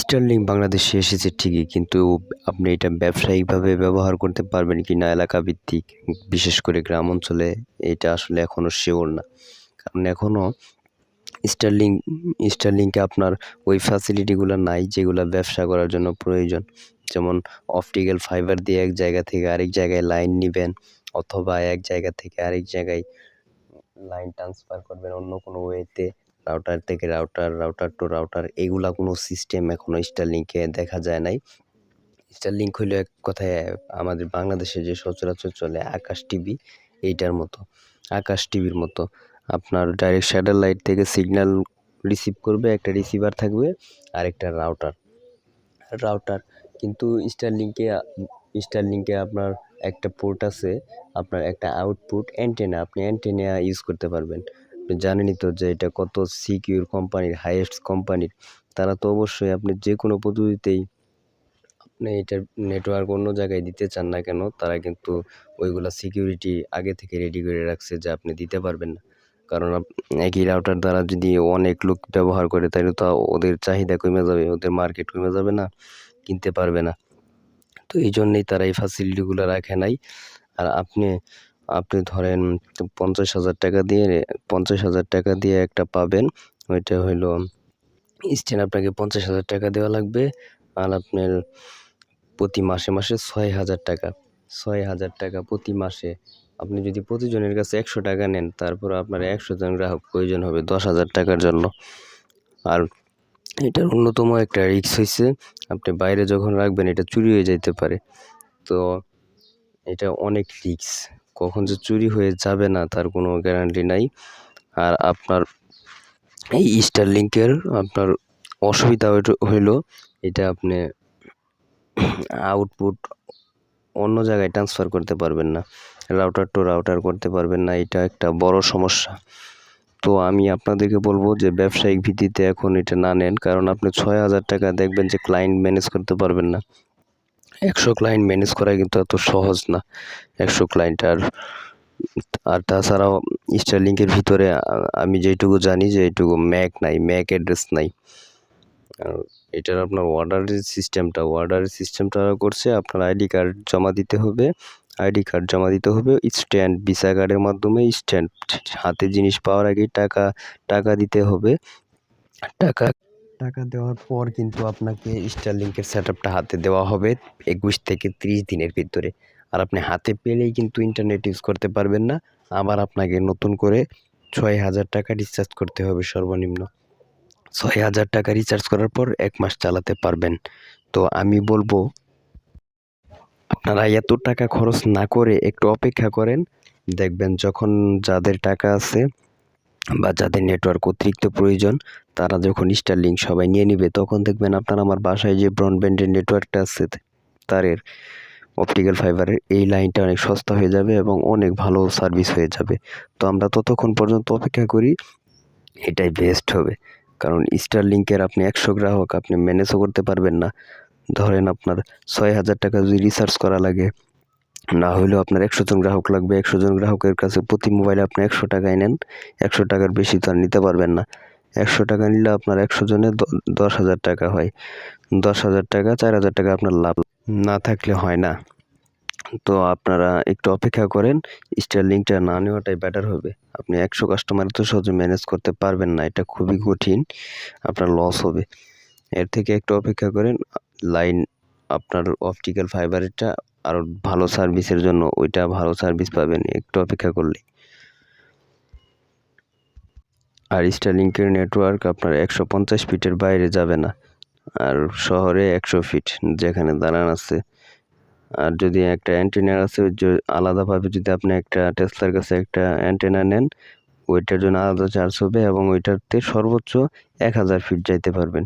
Starlink বাংলাদেশে এসেছে ঠিকই, কিন্তু আপনি এটা ব্যবসায়িকভাবে ব্যবহার করতে পারবেন কি না এলাকা ভিত্তিক বিশেষ করে গ্রাম অঞ্চলে, এটা আসলে এখনও শিওর না। কারণ এখনও স্টারলিংক স্টারলিংকে আপনার ওই ফ্যাসিলিটিগুলো নাই যেগুলো ব্যবসা করার জন্য প্রয়োজন। যেমন অপটিক্যাল ফাইবার দিয়ে এক জায়গা থেকে আরেক জায়গায় লাইন নেবেন, অথবা এক জায়গা থেকে আরেক জায়গায় লাইন ট্রান্সফার করবেন অন্য কোনো ওয়েতে রাউটার থেকে রাউটার রাউটার টু রাউটার এগুলা কোনো সিস্টেম এখনও স্টারলিংকে দেখা যায় নাই। স্টারলিংক হইল এক কথায় আমাদের বাংলাদেশে যে সচরাচর চলে আকাশ টিভি, এইটার মতো, আকাশ টিভির মতো। আপনার ডাইরেক্ট স্যাটেলাইট থেকে সিগন্যাল রিসিভ করবে, একটা রিসিভার থাকবে আর একটা রাউটার রাউটার কিন্তু স্টারলিংকে স্টারলিংকে আপনার একটা পোর্ট আছে, আপনার একটা আউটপুট অ্যান্টেনা আপনি অ্যান্টেনা ইউজ করতে পারবেন। আপনি জানেনই তো যে এটা কত সিকিউর কোম্পানির হাইয়েস্ট কোম্পানির তারা তো অবশ্যই আপনি যে কোনো পদ্ধতিতেই আপনি এটার নেটওয়ার্ক অন্য জায়গায় দিতে চান না কেন, তারা কিন্তু ওইগুলো সিকিউরিটি আগে থেকে রেডি করে রাখছে যে আপনি দিতে পারবেন না। কারণ একই রাউটার দ্বারা যদি অনেক লোক ব্যবহার করে, তাহলে তো ওদের চাহিদা কমে যাবে, ওদের মার্কেট কমে যাবে না, কিনতে পারবে না। তো এই জন্যেই তারা এই ফ্যাসিলিটিগুলো রাখে নাই। আর আপনি আপনি ধরেন পঞ্চাশ হাজার টাকা দিয়ে, পঞ্চাশ হাজার টাকা দিয়ে একটা পাবেন। ওইটা হইল স্ট্যান্ড আপনাকে পঞ্চাশ হাজার টাকা দেওয়া লাগবে আর আপনার প্রতি মাসে মাসে ছয় হাজার টাকা। ছয় হাজার টাকা প্রতি মাসে। আপনি যদি প্রতিজনের কাছে একশো টাকা নেন, তারপর আপনার একশো জন গ্রাহক, প্রয়োজন হবে দশ হাজার টাকার জন্য। আর এটার অন্যতম একটা রিক্স হয়েছে আপনি বাইরে যখন রাখবেন, এটা চুরি হয়ে যাইতে পারে। তো এটা অনেক রিক্স কখন যে চুরি হয়ে যাবে না, তার কোনো গ্যারান্টি নাই। আর আপনার এই স্টার স্টারলিংকের আপনার অসুবিধা হইল, এটা আপনি আউটপুট অন্য জায়গায় ট্রান্সফার করতে পারবেন না। রাউটার টু রাউটার করতে পারবেন না, এটা একটা বড় সমস্যা। তো আমি আপনাদেরকে বলব যে ব্যবসায়িক ভিত্তিতে এখন এটা না নেন, কারণ আপনি ছয় হাজার টাকা দেখবেন যে ক্লায়েন্ট ম্যানেজ করতে পারবেন না। একশো ক্লায়েন্ট ম্যানেজ করা কিন্তু এত সহজ না। একশো ক্লায়েন্ট আর আর তাছাড়াও স্টারলিংকের ভিতরে আমি যেটুকু জানি যে এইটুকু ম্যাক নাই ম্যাক অ্যাড্রেস নাই। আর এটার আপনার অর্ডারের সিস্টেমটা অর্ডারের সিস্টেমটা করছে, আপনার আইডি কার্ড জমা দিতে হবে। আইডি কার্ড জমা দিতে হবে স্ট্যান্ড ভিসা কার্ডের মাধ্যমে স্ট্যান্ড হাতে জিনিস পাওয়ার আগেই টাকা টাকা দিতে হবে। টাকা টাকা দেওয়ার পর কিন্তু আপনাকে স্টারলিংকের সেট আপটা হাতে দেওয়া হবে একুশ থেকে ত্রিশ দিনের ভিতরে। আর আপনি হাতে পেলেই কিন্তু ইন্টারনেট ইউজ করতে পারবেন না। আবার আপনাকে নতুন করে ছয় হাজার টাকা রিচার্জ করতে হবে সর্বনিম্ন। ছয় হাজার টাকা রিচার্জ করার পর এক মাস চালাতে পারবেন। তো আমি বলব, আপনারা এত টাকা খরচ না করে একটু অপেক্ষা করেন। দেখবেন যখন যাদের টাকা আছে বা যাদের নেটওয়ার্ক অতিরিক্ত প্রয়োজন, তারা যখন স্টারলিংক সবাই নিয়ে নিবে, তখন দেখবেন আপনার আমার বাসায় যে ব্রডব্যান্ডের নেটওয়ার্কটা আছে, তারের অপটিক্যাল ফাইবারের এই লাইনটা অনেক সস্তা হয়ে যাবে এবং অনেক ভালো সার্ভিস হয়ে যাবে। তো আমরা ততক্ষণ পর্যন্ত অপেক্ষা করি, এটাই বেস্ট হবে। কারণ স্টারলিংকের আপনি একশো গ্রাহক, আপনি ম্যানেজও করতে পারবেন না। ধরেন আপনার ছয় হাজার টাকা যদি রিসার্চ করা লাগে না হলেও আপনার একশো জন গ্রাহক লাগবে। একশো জন গ্রাহকের কাছে প্রতি মোবাইলে আপনি একশো টাকায় নেন। একশো টাকার বেশি তো আর নিতে পারবেন না। একশো টাকা নিলে আপনার একশো জনে দশ হাজার টাকা হয়। দশ হাজার টাকা, চার হাজার টাকা আপনার লাভ না থাকলে হয় না। তো আপনারা একটু অপেক্ষা করেন স্টার লিঙ্কটা না নেওয়াটাই বেটার হবে। আপনি একশো কাস্টমার তো সহজে ম্যানেজ করতে পারবেন না, এটা খুবই কঠিন, আপনার লস হবে। এর থেকে একটু অপেক্ষা করেন লাইন আপনার অপটিক্যাল ফাইবারেরটা আরও ভালো সার্ভিসের জন্য ওইটা ভালো সার্ভিস পাবেন একটু অপেক্ষা করলে। আর স্টারলিংকের নেটওয়ার্ক আপনার একশো পঞ্চাশ ফিটের বাইরে যাবে না। আর শহরে একশো ফিট যেখানে দাঁড়ান আছে। আর যদি একটা অ্যান্টেনার আছে আলাদাভাবে যদি আপনি একটা টেসলার কাছে একটা অ্যান্টেনা নেন, ওইটার জন্য আলাদা চার্জ হবে এবং ওইটাতে সর্বোচ্চ এক হাজার ফিট যাইতে পারবেন।